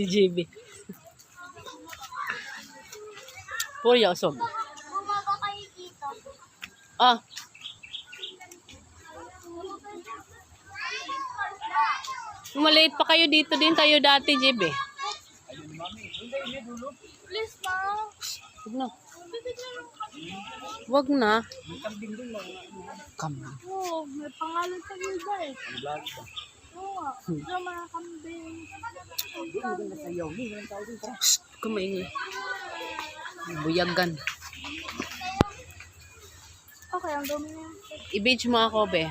si JB. Puro yausog. Bumaba kayo dito. Ah, maliit pa kayo dito din tayo dati, JB. Please na. Huwag na. Huwag na. On. Oo, may pangalan sa gilda eh. Oo nga. Diyo mga kambing. Shh, kumaingay. Buyagan. Okay, ang dumi na yan. I-beach mo ako, be.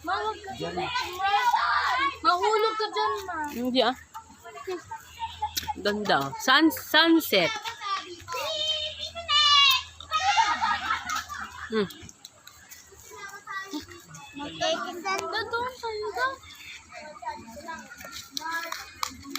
Mawag ka dyan. Mahulog ka dyan, ma. Hindi ah. Ganda. oh. Sun, sunset. Hmm. Magkikita doon sa'yo daw.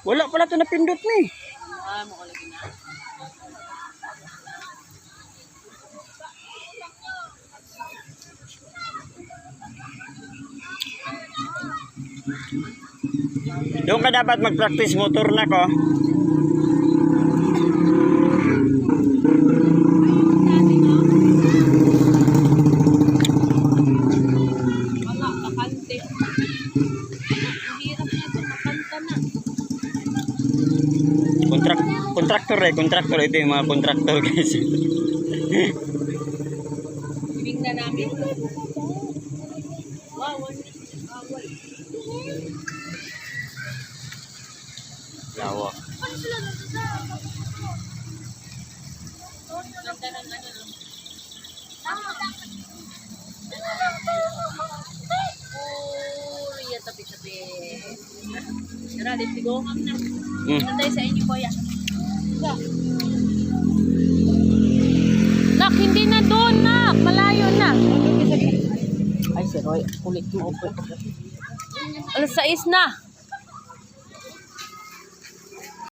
Wala pala ito napindot ni. Ah, makulagi na. Doon ka dapat mag-practice motor na ko. Kontraktor eh, kontraktor ito yung mga kontraktor guys. Na namin. Wow. Bawal. Lawak. Ano, no? Puri, tabi-tabi. Tara, let's go. Hmm. Nantay sa inyo, kuya. Nak, hindi na doon, nak. Malayo na. Ay, si Roy. Kulit mo. Alas 6 na.